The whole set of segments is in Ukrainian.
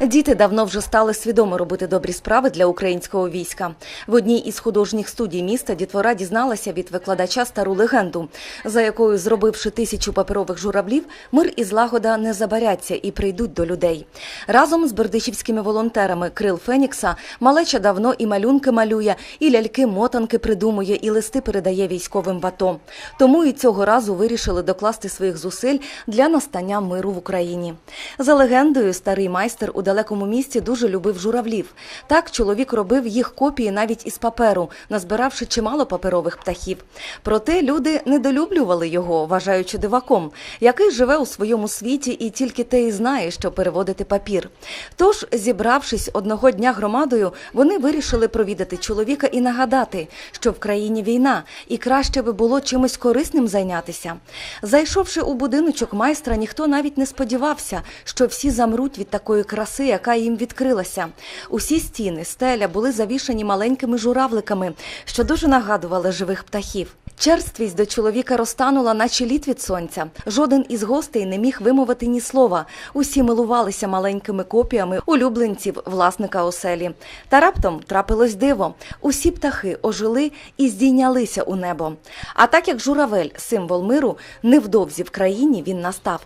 Діти давно вже стали свідомо робити добрі справи для українського війська. В одній із художніх студій міста дітвора дізналася від викладача стару легенду, за якою, зробивши тисячу паперових журавлів, мир і злагода не забаряться і прийдуть до людей. Разом з бердичівськими волонтерами Крил Фенікса малеча давно і малюнки малює, і ляльки-мотанки придумує, і листи передає військовим в. Тому і цього разу вирішили докласти своїх зусиль для настання миру в Україні. За легендою, старий майстер у далекому місті дуже любив журавлів. Так чоловік робив їх копії навіть із паперу, назбиравши чимало паперових птахів. Проте люди недолюблювали його, вважаючи диваком, який живе у своєму світі і тільки те і знає, що переводити папір. Тож, зібравшись одного дня громадою, вони вирішили провідати чоловіка і нагадати, що в країні війна, і краще би було чимось корисним зайнятися. Зайшовши у будиночок майстра, ніхто навіть не сподівався, що всі замруть від такої краси, яка їм відкрилася. Усі стіни, стеля були завішані маленькими журавликами, що дуже нагадували живих птахів. Черствість до чоловіка розтанула, наче лід від сонця. Жоден із гостей не міг вимовити ні слова. Усі милувалися маленькими копіями улюбленців власника оселі. Та раптом трапилось диво. Усі птахи ожили і здійнялися у небо. А так як журавель, символ миру, невдовзі в країні він настав.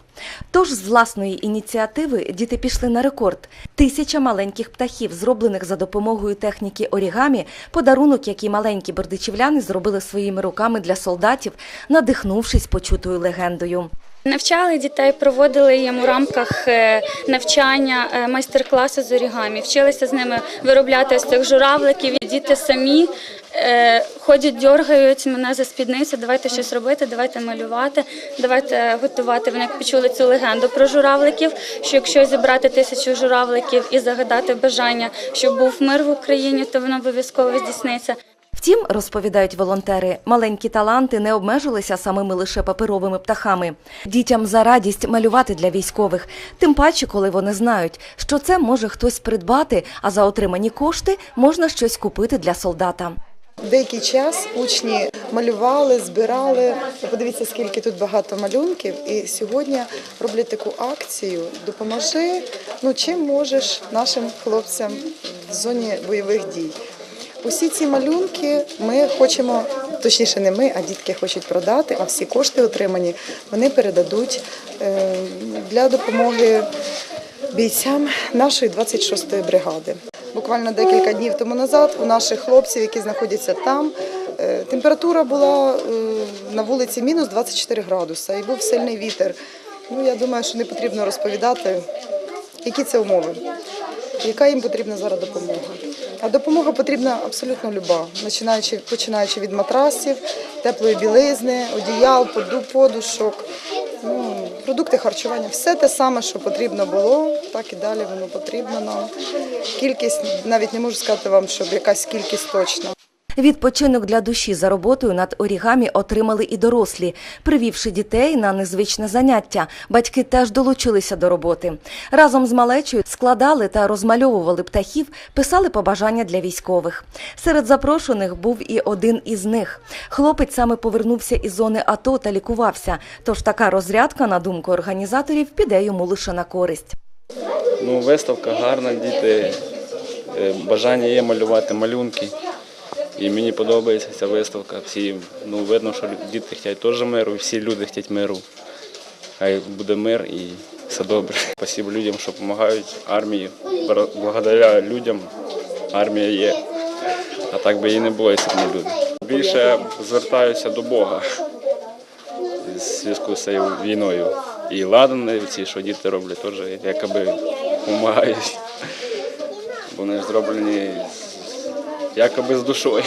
Тож з власної ініціативи діти пішли на рекорд. Тисяча маленьких птахів, зроблених за допомогою техніки орігамі, подарунок, який маленькі бердичівляни зробили своїми руками для солдатів, надихнувшись почутою легендою. Навчали дітей, проводили їм у рамках е, навчання е, майстер-класи з орігамі. Вчилися з ними виробляти з цих журавликів. Діти самі е, ходять, дергають мене за спідницю. Давайте щось робити, давайте малювати, давайте готувати. Вони почули цю легенду про журавликів. Що якщо зібрати тисячу журавликів і загадати бажання, щоб був мир в Україні, то воно обов'язково здійсниться. Втім, розповідають волонтери, маленькі таланти не обмежилися самими лише паперовими птахами. Дітям за радість малювати для військових, тим паче, коли вони знають, що це може хтось придбати, а за отримані кошти можна щось купити для солдата. Деякий час учні малювали, збирали. Подивіться, скільки тут багато малюнків. І сьогодні роблять таку акцію Допоможи, ну чим можеш нашим хлопцям в зоні бойових дій. Усі ці малюнки ми хочемо, точніше, не ми, а дітки хочуть продати, а всі кошти отримані вони передадуть е, для допомоги бійцям нашої 26-ї бригади. Буквально декілька днів тому назад у наших хлопців, які знаходяться там, е, температура була е, на вулиці мінус 24 градуса і був сильний вітер. Ну, я думаю, що не потрібно розповідати, які це умови, яка їм потрібна зараз допомога. А допомога потрібна абсолютно люба, починаючи, починаючи від матрасів, теплої білизни, одіял, подушок, ну, продукти харчування. Все те саме, що потрібно було, так і далі воно потрібно нам. Кількість, навіть не можу сказати вам, щоб якась кількість точна. Відпочинок для душі за роботою над орігамі отримали і дорослі. Привівши дітей на незвичне заняття, батьки теж долучилися до роботи. Разом з малечою складали та розмальовували птахів, писали побажання для військових. Серед запрошених був і один із них. Хлопець саме повернувся із зони АТО та лікувався. Тож така розрядка, на думку організаторів, піде йому лише на користь. Ну, виставка гарна, діти. е, Бажання є малювати малюнки. І мені подобається ця виставка. Всі, ну, видно, що діти хочуть теж миру, і всі люди хочуть миру. Хай буде мир і все добре. Спасибо людям, що допомагають армії. Благодаря людям армія є. А так би і не було, якщо б не люди. Більше звертаюся до Бога в зв'язку з цією війною. І ладани ці, що діти роблять, теж якоби допомагають. Вони зроблені якоби з душою.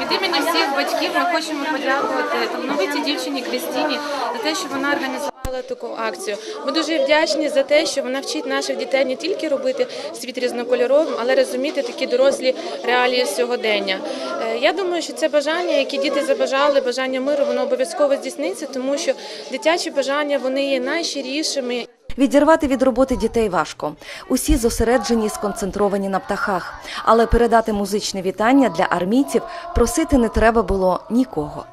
Від імені всіх батьків ми хочемо подякувати талановитій дівчині Крістіні за те, що вона організувала таку акцію. Ми дуже вдячні за те, що вона вчить наших дітей не тільки робити світ різнокольоровим, але розуміти такі дорослі реалії сьогодення. Е, Я думаю, що це бажання, які діти забажали, бажання миру, воно обов'язково здійсниться, тому що дитячі бажання вони є найщирішими. Відірвати від роботи дітей важко. Усі зосереджені, і сконцентровані на птахах. Але передати музичне вітання для армійців просити не треба було нікого.